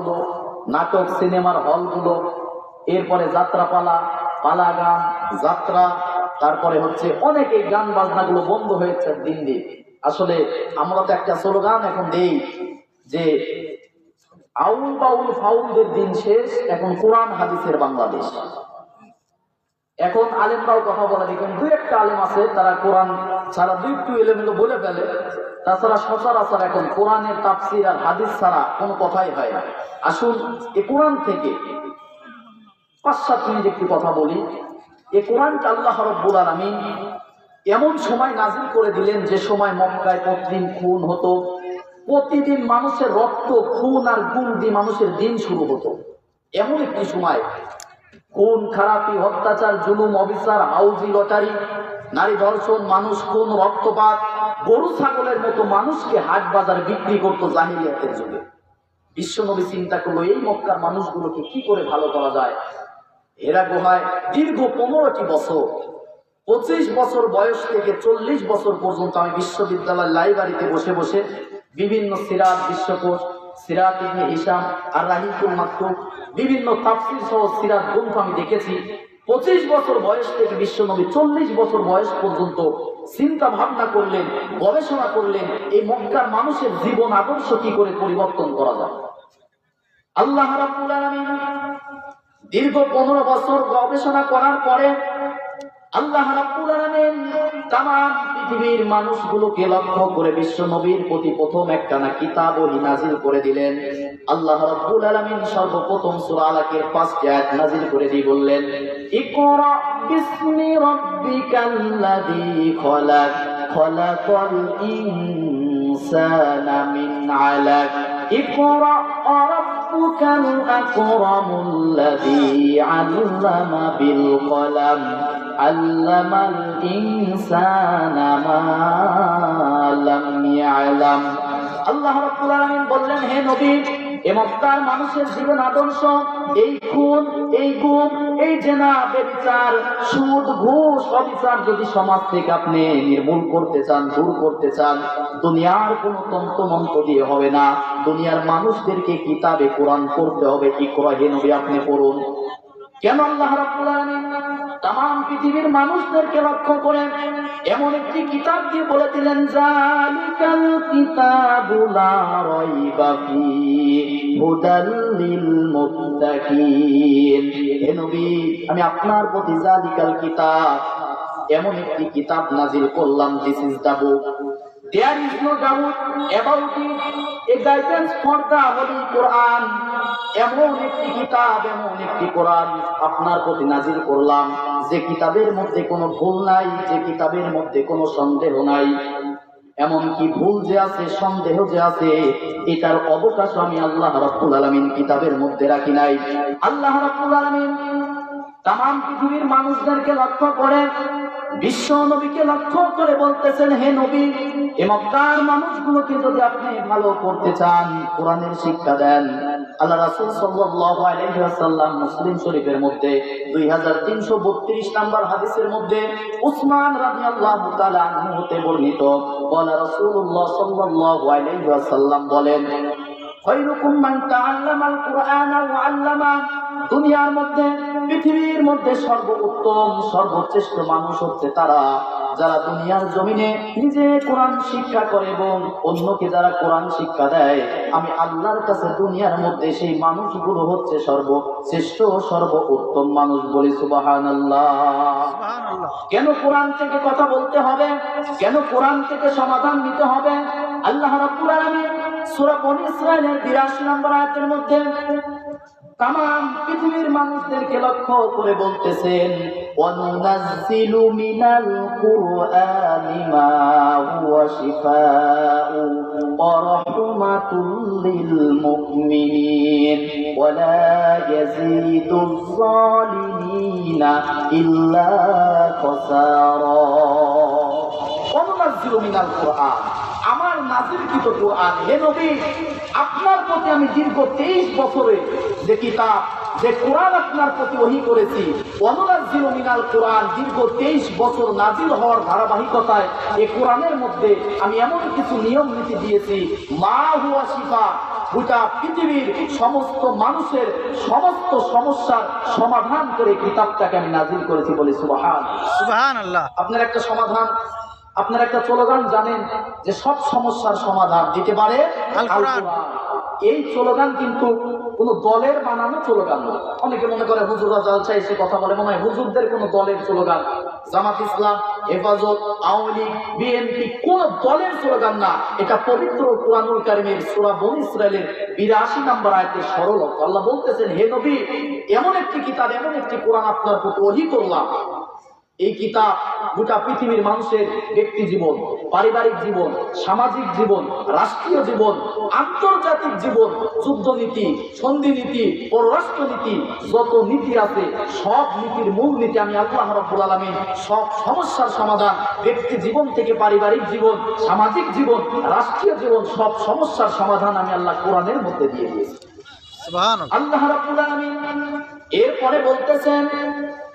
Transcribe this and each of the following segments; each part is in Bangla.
হলগুলো, নাটক, সিনেমার হলগুলো, এরপরে যাত্রাপালা পালা গান যাত্রা, তারপরে হচ্ছে অনেক এই গান বাজনাগুলো বন্ধ হয়েছে দিন দিন। আসলে আমরা তো একটা স্লোগান এখন দেই যে, আউল বাউল ফাউলদের দিন শেষ, এখন কোরআন হাদিসের বাংলাদেশ। এখন আলেমরাও কথা বলা দেখবেন দুই একটা আলেম আছে, তারা কোরআন ছাড়া দুই একটু এলেমেলো বলে ফেলে। তাছাড়া সচরাচর এখন কোরআনের তাফসির আর হাদিস ছাড়া কোনো কথাই হয় না। আসুন, এ কোরআন থেকে পাঁচ সাত মিনিট একটি কথা বলি। এ কোরআনকে আল্লাহ রব্বুল আলমিন এমন সময় নাজিল করে দিলেন যে সময় মক্কায় প্রতিদিন খুন হতো, প্রতিদিন মানুষের রক্ত, খুন আর গুণ দিয়ে মানুষের দিন শুরু হতো। এমন একটি সময় খুন খারাপি অত্যাচার, জুলুম, অবিচার, হাউজি লটারি নারী ধর্ষণ মানুষ, কোন রক্তপাত? গরু, ছাগলের মতো মানুষকে হাট বাজার বিক্রি করতো জাহিলিয়াতের যুগে। বিশ্বনবী চিন্তা করল, এই মক্কার মানুষগুলোকে কি করে ভালো করা যায়? এরা গুহায় দীর্ঘ পনেরোটি বছর। পঁচিশ বছর বয়স থেকে চল্লিশ বছর পর্যন্ত আমি বিশ্ববিদ্যালয় লাইব্রেরিতে বসে বসে বিভিন্ন সিরাত, বিশ্বকোষ সিরাত ইবনে হিসাম আর রাহিকুল মাকতুব বিভিন্ন তাফসির সহ সিরাত গ্রন্থ আমি দেখেছি। পঁচিশ বছর বয়স থেকে বিশ্বনবী চল্লিশ বছর বয়স পর্যন্ত চিন্তা ভাবনা করলেন, গবেষণা করলেন, এই মক্কার মানুষের জীবন আদর্শ কি করে পরিবর্তন করা যায়? আল্লাহ রাব্বুল আলামিন দীর্ঘ পনেরো বছর গবেষণা করার পরে আল্লাহ রাব্বুল আলামিন তামাম পৃথিবীর মানুষগুলোকে লক্ষ্য করে বিশ্ব নবীর প্রতি প্রথম একখানা কিতাব ও নাজিল করে দিলেন। আল্লাহ রাব্বুল আলামিন সর্বপ্রথম সূরা আলাকের পাঁচটি আয়াত নাজিল করে দিয়ে বললেন, ইকরা বিসমি রাব্বিকাল্লাযী খলাক, খলাকাল ইনসানা মিন আলাক। ইকরা রাব্বুকাল আকরামুল লাযী আল্লামা বিল কলাম। علم الإنسان ما لم يعلم আল্লাহ রাব্বুল আলামিন বললেন হে নবী এ মক্কার মানুষের জীবন আদর্শ এই খুন এই গুম এই জেনা বেবিচার সুদ ঘুষ অবিচার যদি সমাজ থেকে আপনি নির্মূল করতে চান দূর করতে চান দুনিয়ার কোন তন্ত্র মন্ত্র দিয়ে হবে না দুনিয়ার মানুষদেরকে কিতাবে কোরআন পড়তে হবে কি করা হে নবী আপনি পড়ুন কেন আল্লাহ রাব্বুল আলামিন তাম পৃথিবীর মানুষদেরকে লক্ষ্য করে এমন একটি কিতাব দিয়ে বলে দিলেন, জালিকাল আমি আপনার প্রতি জালিকাল কিতাব, এমন একটি কিতাব নাজিল করলাম this is the book There is no doubt about it. A guidance for the Holy Quran. এমন একটি কিতাব, এমন একটি কোরআন আপনার প্রতি নাজির করলাম। যে কিতাবের মধ্যে কোনো ভুল নাই, যে কিতাবের মধ্যে কোনো সন্দেহ নাই। এমনকি ভুল যে আছে, সন্দেহ যে আছে, এটার অবকাশ আমি আল্লাহ রাব্বুল আলামিন কিতাবের মধ্যে রাখি নাই। আল্লাহ রাব্বুল আলামিন তাম পৃথিবীর মানুষদেরকে লক্ষ্য করে, বিশ্ব নবীকে লক্ষ্য করে বলতেছেন, হে নবী, এ মক্কার মানুষগুলোকে যদি আপনি ভালো করতে চান, কোরআনের শিক্ষা দেন আল্লাহ রাসূল সাল্লাল্লাহু আলাইহি ওয়াসাল্লাম মুসলিম শরীফের মধ্যে 2332 নাম্বার হাদিসের মধ্যে উসমান রাদিয়াল্লাহু তাআলা আনহু হতে বর্ণিত। বলা রাসূলুল্লাহ সাল্লাল্লাহু আলাইহি ওয়াসাল্লাম বলেন, খৈরুকুম মান তাআল্লামাল কুরআনা ওয়া আল্লামা দুনিয়ার মধ্যে পৃথিবীর মধ্যে সর্বোত্তম সর্বশ্রেষ্ঠ মানুষ হচ্ছে তারা যারা দুনিয়ার জমিনে নিজে কোরআন শিক্ষা করে এবং অন্যকে যারা কোরআন শিক্ষা দেয়। আমি আল্লাহর কাছে দুনিয়ার মধ্যে সেই মানুষগুলো হচ্ছে সর্বশ্রেষ্ঠ সর্ব উত্তম মানুষ বলি সুবাহান কেন কোরআন থেকে কথা বলতে হবে? কেন কোরআন থেকে সমাধান নিতে হবে? আল্লাহ রাব্বুল আলামিন সূরা বনী ইসরাঈলের 82 নম্বর আয়াতের মধ্যে তাম পৃথিবীর মানুষদেরকে লক্ষ্য করে বলতেছেন, ওয়ানুনাজ্জিলু মিনাল কুরআনি মা হুয়া শিফাউ ওয়া রাহমাতুল লিল মুমিনিন ওয়া লা ইল্লা খাসারা। ওয়ানুনাজ্জিলু মিনাল কুরআন। নাজিলকৃত কোরআন। হে নবী আপনার প্রতি আমি দীর্ঘ তেইশ বছরে যে কিতাব যে কোরআন আপনার প্রতি ওহি করেছি অনুনাজিল মিনাল কোরআন দীর্ঘ তেইশ বছর নাজিল হওয়ার ধারাবাহিকতায় এই কোরআনের মধ্যে আমি এমন কিছু নিয়ম নীতি দিয়েছি মা হুয়া শিফা গোটা পৃথিবীর সমস্ত মানুষের সমস্ত সমস্যার সমাধান করে কিতাবটাকে আমি নাজিল করেছি বলে সুবহান। সুবহান আল্লাহ আপনার একটা সমাধান? আপনার একটা স্লোগান জানেন যে সব সমস্যার সমাধান দিতে পারে। এই স্লোগান কিন্তু কোন দলের বানানো স্লোগান না অনেকে মনে করে হুজুরা জালসা এসে কথা বলে। মনে হয় হুজুরদের কোন দলের স্লোগান। জামাত ইসলাম হেফাজত আওয়ামী লীগ বিএনপি কোন দলের স্লোগান না। এটা পবিত্র কোরআনুল কারিমের সূরা বন ইসরায়েলের বিরাশি নাম্বার আয়াতের সরল। আল্লাহ বলতেছেন হে নবী এমন একটি কিতাব এমন একটি কোরআন আপনার প্রতি ওহী করলাম। এই কিতাব গোটা পৃথিবীর মানুষের ব্যক্তি জীবন পারিবারিক জীবন সামাজিক জীবন রাষ্ট্রীয় জীবন আন্তর্জাতিক জীবন যুদ্ধনীতি সন্ধি নীতি পররাষ্ট্র নীতি যত নীতি আছে সব নীতির মূল নীতি আমি আল্লাহ রব্বুল আলমিন সব সমস্যার সমাধান ব্যক্তি জীবন থেকে পারিবারিক জীবন সামাজিক জীবন রাষ্ট্রীয় জীবন সব সমস্যার সমাধান আমি আল্লাহ কোরআনের মধ্যে দিয়ে দিয়েছি। আল্লাহ রাব্বুল আলামিন এরপরে বলতেছেন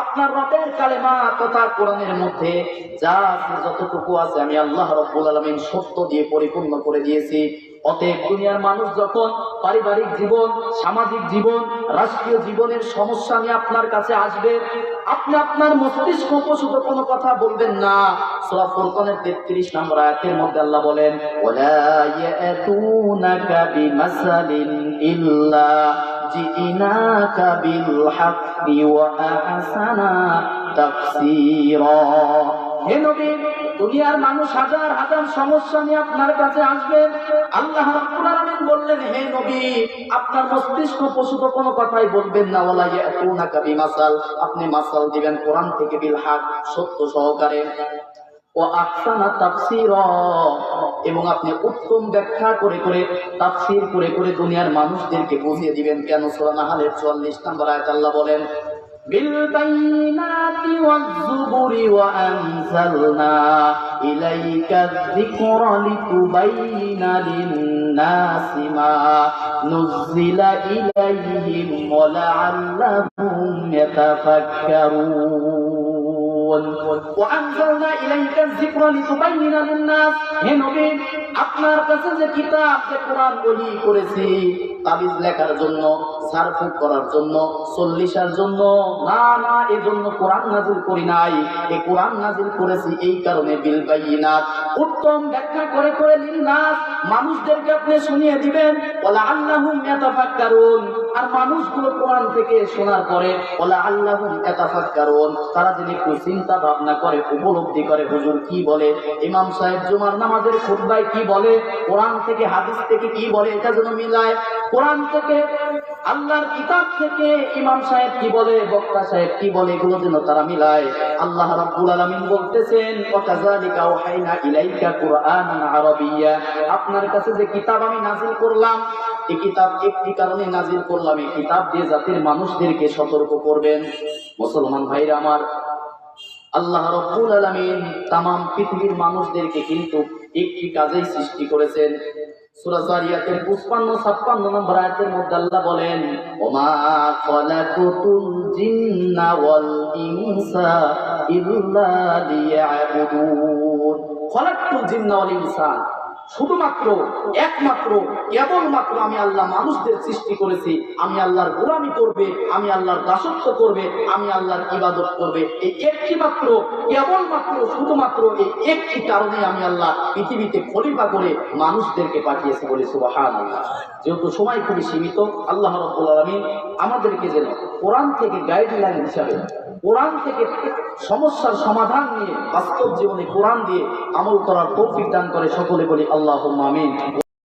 আপনার রবের কালেমা তথা কোরআনের মধ্যে যা যতটুকু আছে, আমি আল্লাহ রব্বুল আলমিন সত্য দিয়ে পরিপূর্ণ করে দিয়েছি। অতএব দুনিয়ার মানুষ যখন পারিবারিক জীবন, সামাজিক জীবন, রাষ্ট্রীয় জীবনের সমস্যা নিয়ে আপনার কাছে আসবে আপনি আপনার মস্তিষ্ক উপসুত কোনো কথা বলবেন না। সূরা ফুরকানের 33 নম্বর আয়াতের মধ্যে আল্লাহ বলেন, ওয়ালা বিমাসালিন ইল্লা জিনাকা বিল হাক্কি ওয়া আহসানা তাফসীরা। হে নবী দুনিয়ার মানুষ হাজার হাজার সমস্যা নিয়ে আপনার কাছে আসবেন আল্লাহ বললেন, হে নবী, আপনার মস্তিষ্ক প্রসূত কোনো কথাই বলবেন না। ওয়ালা ইয়াতুনাকা বিমাসাল। আপনি মাসাল দিবেন কোরআন থেকে বিল হক, সত্য সহকারে। ও আহসানা তাফসীরা। এবং আপনি উত্তম ব্যাখ্যা করে করে, তাফসীর করে করে দুনিয়ার মানুষদেরকে বুঝিয়ে দিবেন কেন? সূরা নাহালের 44 নম্বর আয়াত আল্লাহ বলেন بالبينات والزبر وأنزلنا إليك الذكر لتبين للناس ما نزل إليهم ولعلهم يتفكرون وأنزلنا إليك الذكر لتبين للناس হে নবী আপনার কাছে যে কিতাব যে কোরআন বলি করেছি তাবিজ লেখার জন্য, সারফুক করার জন্য, চল্লিশার জন্য। না না এজন্য কোরআন নাজিল করি নাই। এই কোরআন নাজিল করেছি এই কারণে বিল বাইনাত। উত্তম ব্যাখ্যা করে করে নিন লিন্নাস মানুষদেরকে আপনি শুনিয়ে দিবেন। বলা আল্লাহুম ইয়াতাফাক্কারুন। আর মানুষগুলো কোরআন থেকে শোনার পরে ওলা আল্লাহুম ইয়াতাফাক্কারুন, তারা যদি একটু চিন্তা ভাবনা করে, উপলব্ধি করে, হুজুর কি বলে, ইমাম সাহেব জুমার নামাজের খুতবায় কি বলে, কোরআন থেকে হাদিস থেকে কি বলে, এটা যেন মিলায়, কোরআন থেকে, আল্লাহর কিতাব থেকে ইমাম সাহেব কি বলে, বক্তা সাহেব কি বলে, এগুলো যেন তারা মিলায়। আল্লাহ রাব্বুল আলামিন বলতেছেন, ওয়াকাযালিকা ওহাইনা ইলাইকা কুরআনান আরাবিয়্যা আপনার কাছে যে কিতাব আমি নাজিল করলাম এই কিতাব একটি কারণে নাজিল করলাম, এই কিতাব দিয়ে জাতির মানুষদেরকে সতর্ক করবেন। মুসলমান ভাইরা আমার, আল্লাহ রব্বুল আলামিন তাম পৃথিবীর মানুষদেরকে কিন্তু একটি কাজেই সৃষ্টি করেছেন। সূরা জারিয়াতের 55 56 নম্বর আয়াতের মধ্যে আল্লাহ বলেন, ওমা খলাকুতুল জিন্না ওয়াল ইনসা ইল্লা লিয়াবুদুন। খলাকুতুল জিন্না ওয়াল ইনসা। শুধুমাত্র, একমাত্র, কেবলমাত্র আমি আল্লাহ মানুষদের সৃষ্টি করেছি। আমি আল্লাহর গোলামি করবে, আমি আল্লাহর দাসত্ব করবে, আমি আল্লাহর ইবাদত করবে। এই একটি মাত্র, কেবলমাত্র, শুধুমাত্র এই একটি কারণে আমি আল্লাহ পৃথিবীতে খলিফা করে মানুষদেরকে পাঠিয়েছি বলে সুবাহান যেহেতু সময় খুবই সীমিত, আল্লাহ রব্বুল আলমিন আমাদেরকে যেন কোরআন থেকে গাইডলাইন হিসাবে, কোরআন থেকে সমস্যার সমাধান নিয়ে বাস্তব জীবনে কোরআন দিয়ে আমল করার তৌফিক দান করে সকলে বলি আল্লাহ আমিন